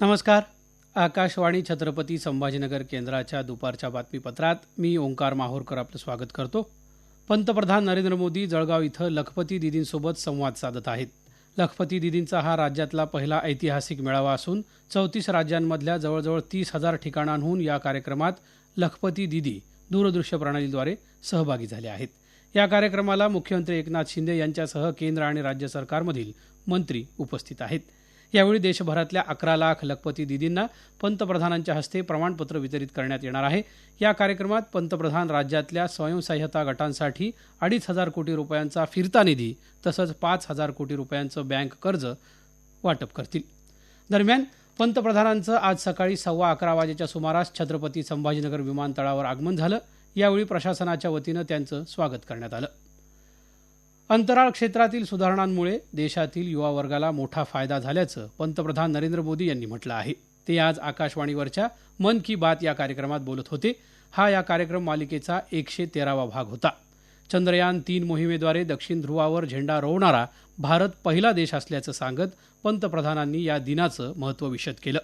नमस्कार. आकाशवाणी छत्रपती संभाजीनगर केंद्राच्या दुपारच्या बातमीपत्रात मी ओंकार माहोरकर आपलं स्वागत करतो. पंतप्रधान नरेंद्र मोदी जळगाव इथं लखपती दिदींसोबत संवाद साधत आहेत. लखपती दिदींचा हा राज्यातला पहिला ऐतिहासिक मेळावा असून चौतीस राज्यांमधल्या जवळजवळ तीस हजार ठिकाणांहून या कार्यक्रमात लखपती दिदी दूरदृश्य प्रणालीद्वारे सहभागी झाले आहेत. या कार्यक्रमाला मुख्यमंत्री एकनाथ शिंदे यांच्यासह केंद्र आणि राज्य सरकारमधील मंत्री उपस्थित आहेत. यावेळी देशभरातल्या अकरा लाख लखपती दिदींना पंतप्रधानांच्या हस्ते प्रमाणपत्र वितरित करण्यात येणार आहे. या कार्यक्रमात पंतप्रधान राज्यातल्या स्वयंसहाय्यता गटांसाठी अडीच हजार कोटी रुपयांचा फिरता निधी तसंच पाच हजार कोटी रुपयांचं बँक कर्ज वाटप करतील. दरम्यान पंतप्रधानांचं आज सकाळी सव्वा अकरा वाजेच्या सुमारास छत्रपती संभाजीनगर विमानतळावर आगमन झालं. यावेळी प्रशासनाच्या वतीनं त्यांचं स्वागत करण्यात आलं. अंतराळ क्षेत्रातील सुधारणांमुळे देशातील युवा वर्गाला मोठा फायदा झाल्याचं पंतप्रधान नरेंद्र मोदी यांनी म्हटलं आहे. ते आज आकाशवाणीवरच्या मन की बात या कार्यक्रमात बोलत होते. हा या कार्यक्रम मालिकेचा एकशे तेरावा भाग होता. चंद्रयान तीन मोहिमेद्वारे दक्षिण ध्रुवावर झेंडा रोवणारा भारत पहिला देश असल्याचं सांगत पंतप्रधानांनी या दिनाचं महत्त्व विशद केलं.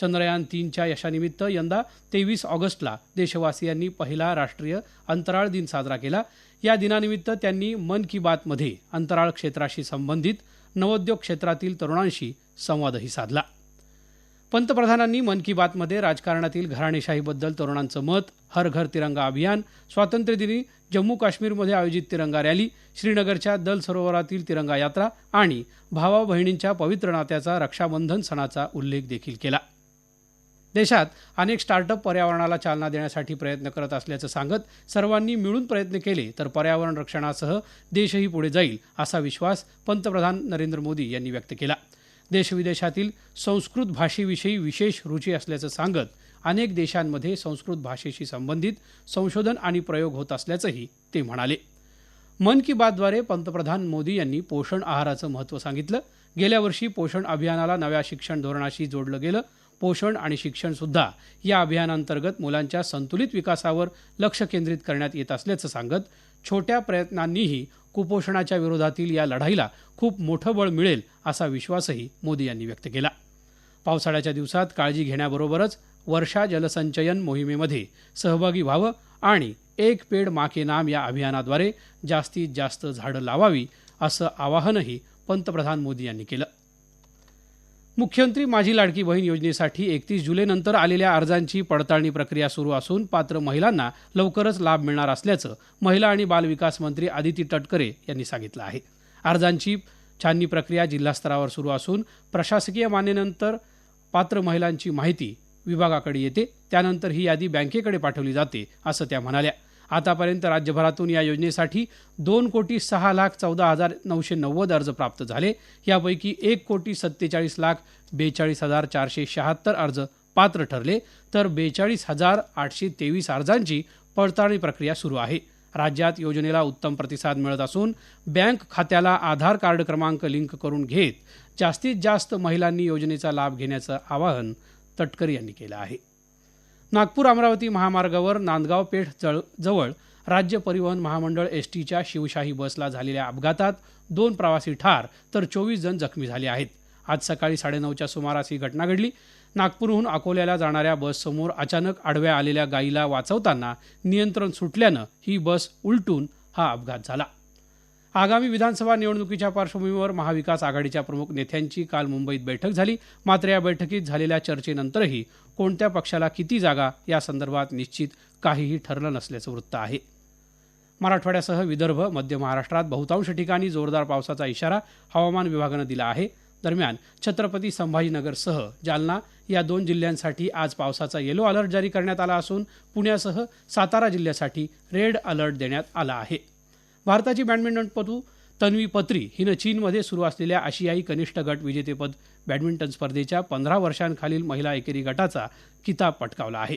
चंद्रयान तीनच्या यशानिमित्त यंदा तेवीस ऑगस्टला देशवासियांनी पहिला राष्ट्रीय अंतराळ दिन साजरा केला. या दिनानिमित्त त्यांनी मन की बातमध्ये अंतराळ क्षेत्राशी संबंधित नवोद्योग क्षेत्रातील तरुणांशी संवादही साधला. पंतप्रधानांनी मन की बातमध्ये राजकारणातील घराणेशाहीबद्दल तरुणांचं मत हर घर तिरंगा अभियान स्वातंत्र्यदिनी जम्मू काश्मीरमध्ये आयोजित तिरंगा रॅली श्रीनगरच्या दल सरोवरातील तिरंगा यात्रा आणि भावा बहिणींच्या पवित्र नात्याचा रक्षाबंधन सणाचा उल्लेख देखील केला. देशात अनेक स्टार्टअप पर्यावरणाला चालना देण्यासाठी प्रयत्न करत असल्याचं सांगत सर्वांनी मिळून प्रयत्न केले तर पर्यावरण रक्षणासह देशही पुढे जाईल असा विश्वास पंतप्रधान नरेंद्र मोदी यांनी व्यक्त केला. देशविदेशातील संस्कृत भाषेविषयी विशेष रुची असल्याचं सांगत अनेक देशांमध्ये संस्कृत भाषेशी संबंधित संशोधन आणि प्रयोग होत असल्याचंही ते म्हणाले. मन की बातद्वारे पंतप्रधान मोदी यांनी पोषण आहाराचं महत्त्व सांगितलं. गेल्या वर्षी पोषण अभियानाला नव्या शिक्षण धोरणाशी जोडलं गेलं. पोषण आणि शिक्षण सुद्धा या अभियानांतर्गत मुलांच्या संतुलित विकासावर लक्ष केंद्रित करण्यात येत असल्याचं सांगत छोट्या प्रयत्नांनीही कुपोषणाच्या विरोधातील या लढाईला खूप मोठं बळ मिळेल असा विश्वासही मोदी यांनी व्यक्त केला. पावसाळ्याच्या दिवसात काळजी घेण्याबरोबरच वर्षा जलसंचयन मोहिमेमध्ये सहभागी व्हावं आणि एक पेड माके नाम या अभियानाद्वारे जास्तीत जास्त झाडं लावावी असं आवाहनही पंतप्रधान मोदी यांनी केलं. मुख्यमंत्री माझी लाडकी बहीण योजनेसाठी एकतीस जुलैनंतर आलेल्या अर्जांची पडताळणी प्रक्रिया सुरू असून पात्र महिलांना लवकरच लाभ मिळणार असल्याचं महिला आणि बालविकास मंत्री आदिती तटकरे यांनी सांगितलं आहे. अर्जांची छाननी प्रक्रिया जिल्हास्तरावर सुरू असून प्रशासकीय मान्यनंतर पात्र महिलांची माहिती विभागाकडे येते. त्यानंतर ही यादी बँकेकडे पाठवली जाते असं त्या म्हणाल्या. आतापर्यंत राज्यभरातून या योजनेसाठी दोन कोटी सहा लाख चौदा हजार नऊशे नव्वद अर्ज प्राप्त झाले. यापैकी एक कोटी सत्तेचाळीस लाख बेचाळीस हजार चारशे शहात्तर अर्ज पात्र ठरले. तर बेचाळीस हजार आठशे तेवीस अर्जांची पडताळणी प्रक्रिया सुरू आहे. राज्यात योजनेला उत्तम प्रतिसाद मिळत असून बँक खात्याला आधार कार्ड क्रमांक लिंक करून घेत जास्तीत जास्त महिलांनी योजनेचा लाभ घेण्याचं आवाहन तटकरे यांनी केलं आहे. नागपूर अमरावती महामार्गावर नांदगाव पेठ जळ जवळ राज्य परिवहन महामंडळ एस टीच्या शिवशाही बसला झालेल्या अपघातात दोन प्रवासी ठार तर चोवीस जण जखमी झाले आहेत. आज सकाळी साडेनऊच्या सुमारास ही घटना घडली. नागपूरहून अकोल्याला जाणाऱ्या बससमोर अचानक आडव्या आलेल्या गायीला वाचवताना नियंत्रण सुटल्यानं ही बस उलटून हा अपघात झाला. आगामी विधानसभा निवडणुकीच्या पार्श्वभूमीवर महाविकास आघाडीच्या प्रमुख नेत्यांची काल मुंबईत बैठक झाली. मात्र या बैठकीत झालेल्या चर्चेनंतरही कोणत्या पक्षाला किती जागा या संदर्भात निश्चित काहीही ठरलं नसल्याचं वृत्त आहे. मराठवाड्यासह विदर्भ मध्य महाराष्ट्रात बहुतांश ठिकाणी जोरदार पावसाचा इशारा हवामान विभागानं दिला आहे. दरम्यान छत्रपती संभाजीनगरसह जालना या दोन जिल्ह्यांसाठी आज पावसाचा येलो अलर्ट जारी करण्यात आला असून पुण्यासह सातारा जिल्ह्यासाठी रेड अलर्ट देण्यात आला आहे. भारताची बॅडमिंटनपटू तन्वी पत्री हिनं चीनमध्ये सुरू असलेल्या आशियाई कनिष्ठ गट विजेतेपद बॅडमिंटन स्पर्धेच्या पंधरा वर्षांखालील महिला एकेरी गटाचा किताब पटकावला आहे.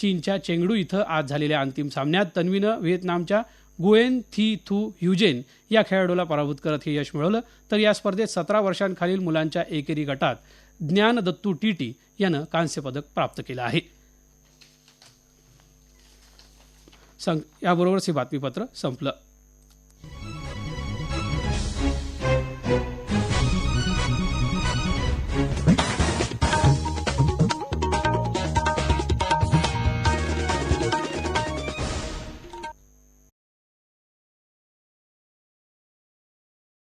चीनच्या चेंगडू इथं आज झालेल्या अंतिम सामन्यात तन्वीनं व्हिएतनामच्या गुएन थी थू ह्युजेन या खेळाडूला पराभूत करत हे यश मिळवलं. तर या स्पर्धेत सतरा वर्षांखालील मुलांच्या एकेरी गटात ज्ञान दत्तू टीटी यानं कांस्यपदक प्राप्त केलं आहे. याबरोबरच हे बातमीपत्र संपलं.